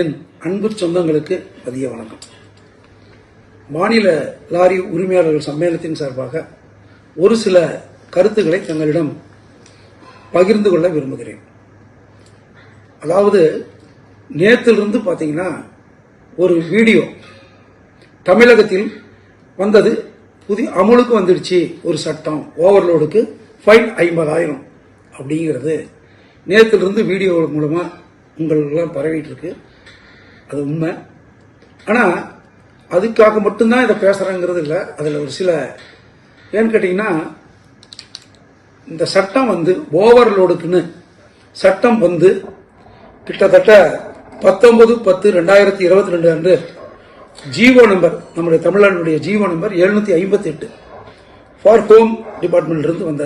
என் அன்பு சொந்தங்களுக்கு மதிய வணக்கம். மாநில லாரி உரிமையாளர்கள் சம்மேளனத்தின் சார்பாக ஒரு சில கருத்துக்களை தங்களிடம் பகிர்ந்து கொள்ள விரும்புகிறேன். அதாவது நேத்திலிருந்து பார்த்தீங்கன்னா ஒரு வீடியோ தமிழகத்தில் வந்தது புதிய அமுலுக்கு வந்துடுச்சு ஒரு சட்டம் ஓவர்லோடுக்கு ஃபைன் ஐம்பதாயிரம் அப்படிங்கிறது நேத்திலிருந்து வீடியோ மூலமாக உங்களுக்கெல்லாம் பரவிட்டு இருக்கு. அது உண்மை. ஆனால் அதுக்காக மட்டும்தான் இதை பேசுகிறேங்கிறது இல்லை. அதில் ஒரு சில ஏன்னு கேட்டிங்கன்னா இந்த சட்டம் வந்து ஓவர்லோடுக்குன்னு. சட்டம் வந்து கிட்டத்தட்ட பத்தொன்பது பத்து ரெண்டாயிரத்தி இருபத்தி ரெண்டு அன்று ஜீவோ நம்பர் நம்முடைய தமிழ்நாடுடைய ஜீவோ நம்பர் எழுநூத்தி ஐம்பத்தி எட்டு ஃபார் ஹோம் டிபார்ட்மெண்ட்லேருந்து வந்த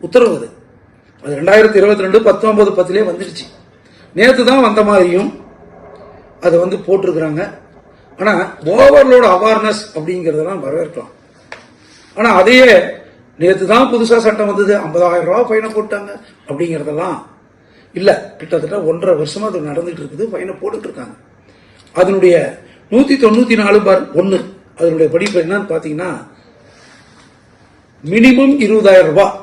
உத்தரவு அது. அது ரெண்டாயிரத்தி இருபத்தி ரெண்டு பத்தொன்பது பத்துலேயே வந்துடுச்சு நேற்று தான் வந்த மாதிரியும் அதை வந்து போட்டிருக்கிறாங்க. ஆனால் ஓவர்லோடு அவேர்னஸ் அப்படிங்கிறதெல்லாம் வரவேற்கலாம். ஆனால் அதையே நேற்று தான் புதுசாக சட்டம் வந்தது. ஐம்பதாயிரம் ரூபா ஃபைனை போட்டாங்க அப்படிங்கிறதெல்லாம் இல்லை. கிட்டத்தட்ட ஒன்றரை வருஷமாக அது நடந்துகிட்டு இருக்குது. ஃபைனை போட்டுட்ருக்காங்க அதனுடைய நூற்றி தொண்ணூற்றி நாலு பார் ஒன்று அதனுடைய படிப்பு என்னன்னு பார்த்தீங்கன்னா மினிமம் இருபதாயிரம் ரூபாய்.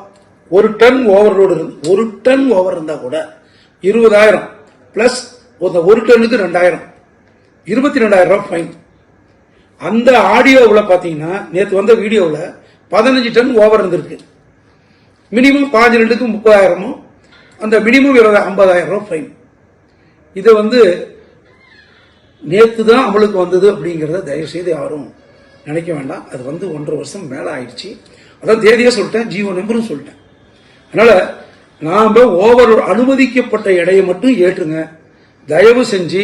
ஒரு டன் ஓவர்லோடு இருந்து ஒரு டன் ஓவர் இருந்தால் கூட இருபதாயிரம் ப்ளஸ் ஒரு டன்னுக்கு ரெண்டாயிரம். இருபத்தி ரெண்டாயிரம் ரூபாய் ஃபைன் அந்த ஆடியோவில் பார்த்தீங்கன்னா நேற்று வந்த வீடியோவில் பதினஞ்சு டன் ஓவர் இருந்திருக்கு. மினிமம் பாஞ்சு ரெண்டுக்கு முப்பதாயிரமும் அந்த மினிமம் இருபது ஐம்பதாயிரம் ரூபாய் ஃபைன் இதை வந்து நேற்று தான் அவளுக்கு வந்தது அப்படிங்கிறத தயவு செய்து யாரும் நினைக்க வேண்டாம். அது வந்து ஒன்றரை வருஷம் மேலே ஆயிடுச்சு. அதான் தேதியாக சொல்லிட்டேன் ஜீவோ நம்பரும் சொல்லிட்டேன். அதனால் நாம் ஓவர் அனுமதிக்கப்பட்ட எடையை மட்டும் ஏற்றுங்க. தயவு செஞ்சு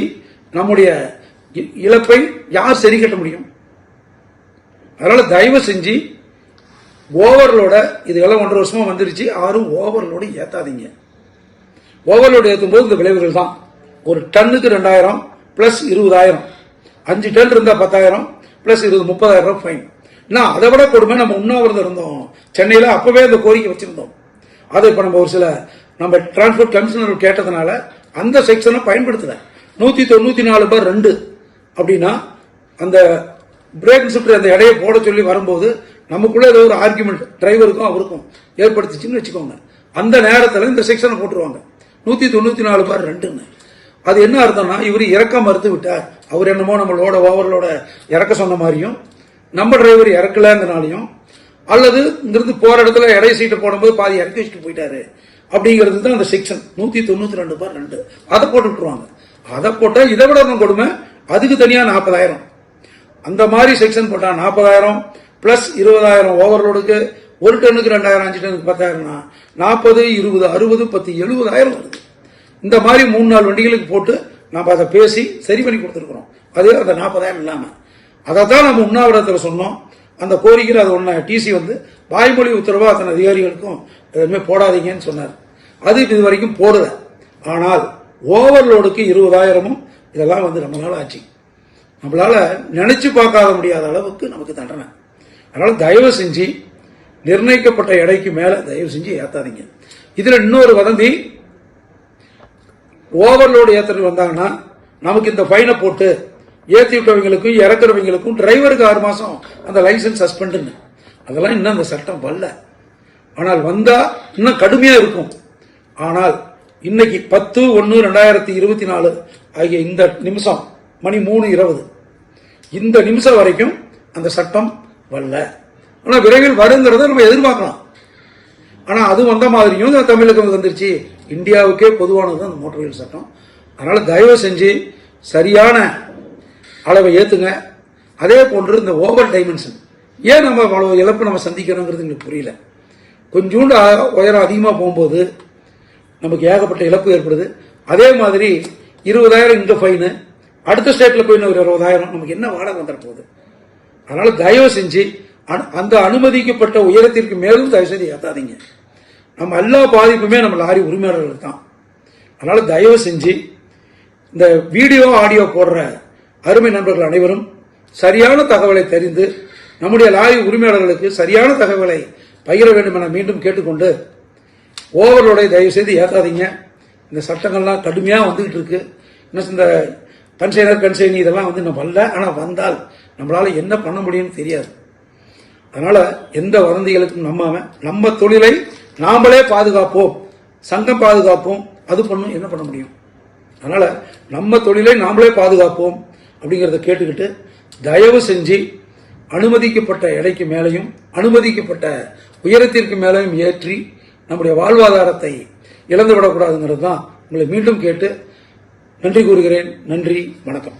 நம்முடைய இழப்பை யார் சரி கட்ட முடியும்? அதனால தயவு செஞ்சு ஓவர்லோட இதுக்கெல்லாம் ஒன்றரை வருஷமா வந்துருச்சு. யாரும் ஓவர்லோடு ஏத்தாதீங்க. ஓவர்லோடு ஏற்றும் போது இந்த விளைவுகள் தான். ஒரு டன்னுக்கு ரெண்டாயிரம் பிளஸ் இருபதாயிரம். அஞ்சு டன் இருந்தால் பத்தாயிரம் பிளஸ் இருபது முப்பதாயிரம் ரூபாய் ஃபைன் நான் அதை விட கொடுமை நம்ம உண்ணாவிரதம் இருந்தோம். சென்னையில் அப்பவே அந்த கோரிக்கை வச்சிருந்தோம். அதை இப்போ நம்ம ஒரு சில நம்ம டிரான்ஸ்போர்ட் கமிஷனர் கேட்டதுனால அந்த செக்ஷனை பயன்படுத்தலை. நூற்றி தொண்ணூற்றி நாலு பார் ரெண்டு. அப்படின்னா அந்த பிரேக் சுற்று அந்த எடையை போட சொல்லி வரும்போது நமக்குள்ள ஏதோ ஒரு ஆர்குமெண்ட் டிரைவருக்கும் அவருக்கும் ஏற்படுத்திச்சுன்னு வச்சுக்கோங்க. அந்த நேரத்தில் இந்த செக்ஷனை போட்டுருவாங்க. நூற்றி தொண்ணூற்றி நாலு பார் ரெண்டுன்னு. அது என்ன அர்த்தம்னா இவர் இறக்க மறுத்து விட்டார். அவர் என்னமோ நம்மளோட ஓவர்களோட இறக்க சொன்ன மாதிரியும் நம்ம டிரைவர் இறக்கலங்கிறனாலையும் அல்லது இங்கிருந்து போகிற இடத்துல எடை சீட்டை போடும்போது பாதி இறக்கி வச்சுட்டு போயிட்டாரு. அப்படிங்கிறது தான் அந்த செக்ஷன் நூற்றி தொண்ணூற்றி ரெண்டு பார் ரெண்டு. அதை போட்டு விட்டுருவாங்க. அதை போட்டால் இதை விட கொடுமை. அதுக்கு தனியா நாற்பதாயிரம் அந்த மாதிரி செக்ஷன் போட்டா நாற்பதாயிரம் பிளஸ் இருபதாயிரம் ஓவர்லோடுக்கு ஒரு டன்னுக்கு ரெண்டாயிரம் அஞ்சு டன்னுக்கு பத்தாயிரம்னா நாற்பது இருபது அறுபது பத்து எழுபதாயிரம் வருது. இந்த மாதிரி மூணு நாலு வண்டிகளுக்கு போட்டு நம்ம அதை பேசி சரி பண்ணி கொடுத்துருக்குறோம். அதே அந்த நாற்பதாயிரம் இல்லாமல் அதை தான் நம்ம உண்ணாவிரத்தில் சொன்னோம். அந்த கோரிக்கையில் அது ஒன்று டிசி வந்து வாய்மொழி உத்தரவாக அத்தனை அதிகாரிகளுக்கும் எதுவுமே போடாதீங்கன்னு சொன்னார். அது இது வரைக்கும் போடல. ஆனால் ஓவர்லோடுக்கு இருபதாயிரமும் இதெல்லாம் வந்து ரொம்ப நாள் ஆச்சு. நம்மளால் நினச்சி பார்க்காத முடியாத அளவுக்கு நமக்கு தண்டனை. அதனால் தயவு செஞ்சு நிர்ணயிக்கப்பட்ட எடைக்கு மேலே தயவு செஞ்சு ஏற்றாதீங்க இதில் இன்னொரு வதந்தி ஓவர்லோடு ஏத்தல் வந்தாங்கன்னா நமக்கு இந்த ஃபைனை போட்டு ஏற்றி விட்டவங்களுக்கும் இறக்குறவங்களுக்கும் டிரைவருக்கு ஆறு மாதம் அந்த லைசன்ஸ் சஸ்பெண்டுன்னு அதெல்லாம் இன்னும் அந்த சட்டம் வரல. ஆனால் வந்தால் இன்னும் கடுமையாக இருக்கும். ஆனால் இன்னைக்கு பத்து ஒன்று ரெண்டாயிரத்தி இருபத்தி நாலு ஆகிய இந்த நிமிஷம் மணி மூணு இருபது. இந்த நிமிஷம் வரைக்கும் அந்த சட்டம் வரல. ஆனால் விரைவில் வருங்கிறத நம்ம எதிர்பார்க்கலாம். ஆனால் அது வந்த மாதிரியும் தமிழகம் வந்துருச்சு. இந்தியாவுக்கே பொதுவானது அந்த மோட்டார் வெஹிக்கிள் சட்டம். அதனால் தயவு செஞ்சு சரியான அளவை ஏற்றுங்க அதே போன்று இந்த ஓவர் டைமென்ஷன். ஏன் நம்ம அவ்வளோ இழப்பு நம்ம சந்திக்கிறோங்கிறது எங்களுக்கு புரியல. கொஞ்சோண்டு உயரம் அதிகமாக போகும்போது நமக்கு ஏகப்பட்ட இழப்பு ஏற்படுது. அதே மாதிரி இருபதாயிரம் இங்கே ஃபைனு அடுத்த ஸ்டேட்டில் போய் ஒரு இருபதாயிரம் நமக்கு என்ன வாடகை வந்துட போகுது அதனால் தயவு செஞ்சு அந் அந்த அனுமதிக்கப்பட்ட உயரத்திற்கு மேலும் தயவு செய்து ஏற்றாதீங்க நம்ம எல்லா பாதிப்புமே நம்ம லாரி உரிமையாளர்கள் தான். அதனால் தயவு செஞ்சு இந்த வீடியோ ஆடியோ போடுற அருமை நண்பர்கள் அனைவரும் சரியான தகவலை தெரிந்து நம்முடைய லாரி உரிமையாளர்களுக்கு சரியான தகவலை பகிர வேண்டும் என மீண்டும் கேட்டுக்கொண்டு ஓவரோடைய தயவு செய்து ஏற்றாதீங்க இந்த சட்டங்கள்லாம் கடுமையாக வந்துகிட்டு இருக்கு. இன்னும் இந்த கன்சைனர் கன்சைனி இதெல்லாம் வந்து நம்ம வரல. ஆனால் வந்தால் நம்மளால் என்ன பண்ண முடியும்னு தெரியாது. அதனால் எந்த வதந்திகளுக்கும் நம்பாம நம்ம தொழிலை நாமளே பாதுகாப்போம். சங்கம் பாதுகாப்போம். அது பண்ணும் என்ன பண்ண முடியும்? அதனால் நம்ம தொழிலை நாமளே பாதுகாப்போம் அப்படிங்கிறத கேட்டுக்கிட்டு தயவு செஞ்சு அனுமதிக்கப்பட்ட எடைக்கு மேலேயும் அனுமதிக்கப்பட்ட உயரத்திற்கு மேலையும் ஏற்றி நம்முடைய வாழ்வாதாரத்தை இழந்துவிடக்கூடாதுங்கிறது தான் உங்களை மீண்டும் கேட்டு நன்றி கூறுகிறேன். நன்றி வணக்கம்.